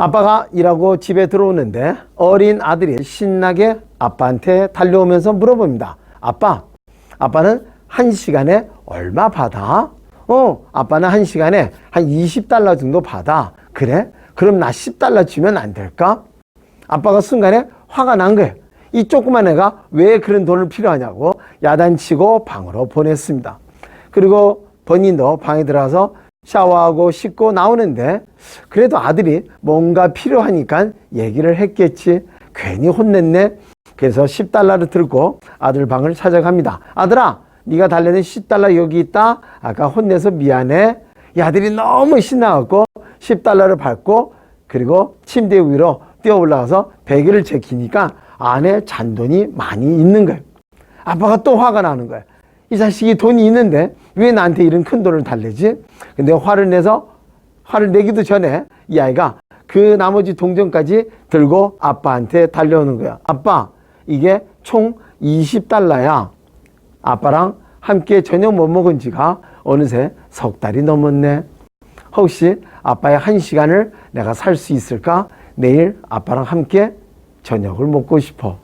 아빠가 일하고 집에 들어오는데 어린 아들이 신나게 아빠한테 달려오면서 물어봅니다. 아빠, 아빠는 한 시간에 얼마 받아? 어, 아빠는 한 시간에 한 20달러 정도 받아. 그래? 그럼 나 10달러 주면 안 될까? 아빠가 순간에 화가 난 거예요. 이 조그만 애가 왜 그런 돈을 필요하냐고 야단치고 방으로 보냈습니다. 그리고 본인도 방에 들어가서 샤워하고 씻고 나오는데 그래도 아들이 뭔가 필요하니까 얘기를 했겠지. 괜히 혼냈네. 그래서 10달러를 들고 아들 방을 찾아갑니다. 아들아, 네가 달래는 10달러 여기 있다. 아까 혼내서 미안해. 이 아들이 너무 신나갖고 10달러를 받고 그리고 침대 위로 뛰어 올라가서 베개를 제키니까 안에 잔돈이 많이 있는 거예요. 아빠가 또 화가 나는 거예요. 이 자식이 돈이 있는데 왜 나한테 이런 큰 돈을 달래지? 근데 화를 내서 화를 내기도 전에 이 아이가 그 나머지 동전까지 들고 아빠한테 달려오는 거야. 아빠, 이게 총 20달러야. 아빠랑 함께 저녁 못 먹은 지가 어느새 석 달이 넘었네. 혹시 아빠의 한 시간을 내가 살 수 있을까? 내일 아빠랑 함께 저녁을 먹고 싶어.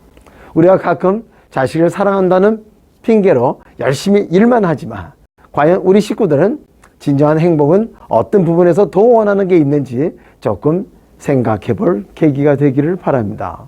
우리가 가끔 자식을 사랑한다는 핑계로 열심히 일만 하지만 과연 우리 식구들은 진정한 행복은 어떤 부분에서 더 원하는 게 있는지 조금 생각해 볼 계기가 되기를 바랍니다.